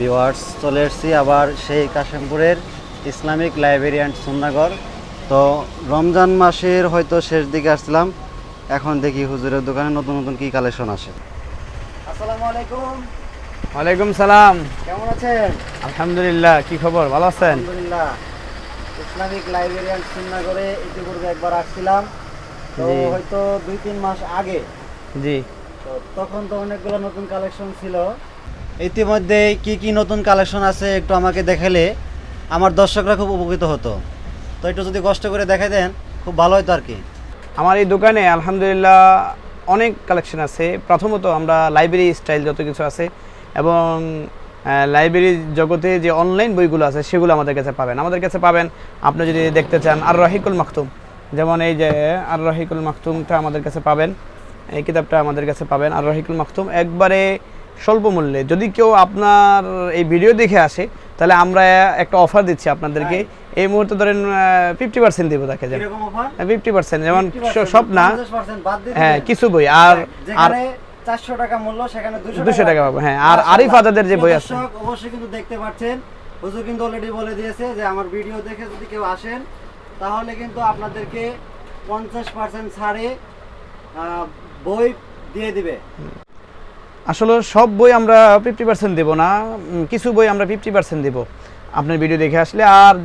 Viewers চলে এসেছি আবার সেই কাশিমপুরের ইসলামিক লাইব্রেরি অ্যান্ড সুন্নাগর। তো রমজান মাসের হয়তো শেষ দিকে আসছিলাম এখন দেখি হুজুরের দোকানে নতুন নতুন কি কালেকশন আসে। আসসালামু আলাইকুম। ওয়ালাইকুম সালাম। কেমন আছেন? আলহামদুলিল্লাহ কি খবর? ভালো আছেন? আলহামদুলিল্লাহ। ইসলামিক লাইব্রেরি অ্যান্ড সুন্নাগরে ইতিপূর্বে একবার আসছিলাম। তো হয়তো দুই তিন মাস আগে। জি। তো তখন তো অনেকগুলো নতুন কালেকশন ছিল। ইতিমধ্যে কি কি নতুন কালেকশন আছে একটু আমাকে দেখালে আমার দর্শকরা খুব উপকৃত হতো। তো একটু যদি কষ্ট করে দেখাই দেন, খুব ভালো হতো আর কি। আমার এই দোকানে আলহামদুলিল্লাহ অনেক কালেকশন আছে। প্রথমত আমরা লাইব্রেরি স্টাইল যত কিছু আছে এবং লাইব্রেরি জগতে যে অনলাইন বইগুলো আছে সেগুলো আমাদের কাছে পাবেন। আমাদের কাছে পাবেন, আপনি যদি দেখতে চান আর রহিকুল মাখতুম। যেমন এই যে আর রহিকুল মাখতুমটা আমাদের কাছে পাবেন, এই কিতাবটা আমাদের কাছে পাবেন আর রহিকুল মাখতুম। একবারে স্বল্প মূল্যে যদি কেউ আপনার এই ভিডিও দেখে আসে তাহলে আমরা একটা অফার দিচ্ছি আপনাদেরকে। এই মুহূর্তে ধরেন ফিফটি পার্সেন্ট দেবো তাকে যেন ফিফটি পার্সেন্ট যেমন সব না 50% বাদ দিয়ে হ্যাঁ কিছু বই। আর আর 400 টাকা মূল্য সেখানে 200 দুশো টাকা। পাবো। হ্যাঁ আর আরিফ আজাদের যে বই আছে। অবশ্যই কিন্তু দেখতে পাচ্ছেন। হুজুর কিন্তু অলরেডি বলে দিয়েছে যে আমার ভিডিও দেখে যদি কেউ আসেন তাহলে কিন্তু আপনাদেরকে পঞ্চাশ পার্সেন্ট ছাড়ে বই দিয়ে দিবে। আসলে সব বই আমরা ফিফটি পার্সেন্ট দেবো না কিছু বই আমরা ফিফটি পার্সেন্ট দেবো। আপনার ভিডিও দেখে আসলে আর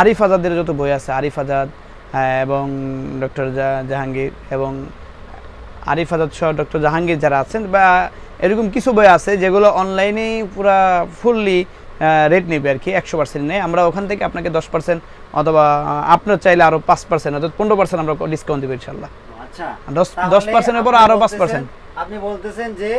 আরিফ আজাদের যত বই আছে আরিফ আজাদ হ্যাঁ, এবং ডক্টর জাহাঙ্গীর এবং আরিফ আজাদ সহ ডক্টর জাহাঙ্গীর যারা আছেন বা এরকম কিছু বই আছে যেগুলো অনলাইনেই পুরা ফুললি রেট নেবে আর কি একশো পার্সেন্ট নেই আমরা ওখান থেকে আপনাকে দশ পার্সেন্ট অথবা আপনার চাইলে আরও পাঁচ পার্সেন্ট অর্থাৎ পনেরো পার্সেন্ট আমরা ডিসকাউন্ট দেবো ইনশাল্লাহ আচ্ছা দশ দশ পার্সেন্টের পর আরও পাঁচ পার্সেন্ট আপনি বলতেছেন যে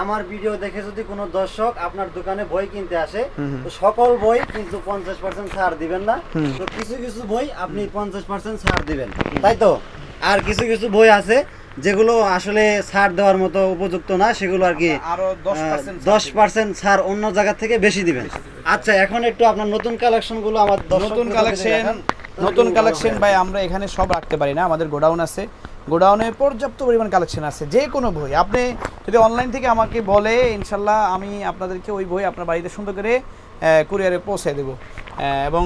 আমার ভিডিও দেখে যদি কোনো দর্শক আপনার দোকানে বই কিনতে আসে তো সকল বই কিন্তু পঞ্চাশ পার্সেন্ট ছাড় দিবেন না। তো কিছু কিছু বই আপনি পঞ্চাশ পার্সেন্ট ছাড় দিবেন। তাই তো? আর কিছু কিছু বই আছে যেগুলো আসলে ছাড় দেওয়ার মতো উপযুক্ত না সেগুলো আর কি আরও দশ পার্সেন্ট ছাড় অন্য জায়গা থেকে বেশি দিবেন। আচ্ছা এখন একটু আপনার নতুন কালেকশনগুলো আমার নতুন কালেকশন নতুন কালেকশন ভাই আমরা এখানে সব রাখতে পারি না আমাদের গোডাউন আছে। গোডাউনে পর্যাপ্ত পরিমাণ কালেকশন আছে যে কোনো বই। আপনি যদি অনলাইন থেকে আমাকে বলে ইনশাল্লাহ আমি আপনাদেরকে ওই বই আপনার বাড়িতে সুন্দর করে কুরিয়ারে পৌঁছে দেব। এবং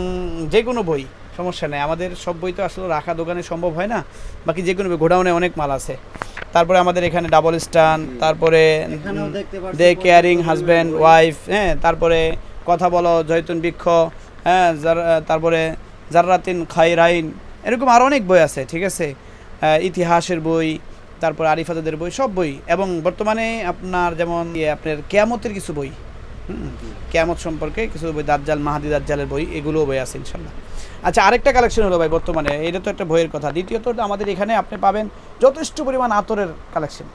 যে কোনো বই সমস্যা নেই। আমাদের সব বই তো আসলে রাখা দোকানে সম্ভব হয় না। বাকি যে কোনো বই গোডাউনে অনেক মাল আছে। তারপরে আমাদের এখানে ডাবল স্টান তারপরে দে কেয়ারিং হাজব্যান্ড ওয়াইফ হ্যাঁ তারপরে কথা বলো জয়তুন বৃক্ষ হ্যাঁ তারপরে জাররাতিন খাইরাইন এরকম আরও অনেক বই আছে ঠিক আছে? ইতিহাসের বই, তারপর আরিফাদাদের বই, সব বই। এবং বর্তমানে আপনার যেমন আপনার কেয়ামতের কিছু বই কেয়ামত সম্পর্কে কিছু বই, দাজ্জাল, মাহাদি দাজ্জালের বই, এগুলোও বই আছে ইনশাল্লাহ আচ্ছা আরেকটা কালেকশন হলো ভাই বর্তমানে, এটা তো একটা বইয়ের কথা। দ্বিতীয়ত আমাদের এখানে আপনি পাবেন যথেষ্ট পরিমাণ আতরের কালেকশন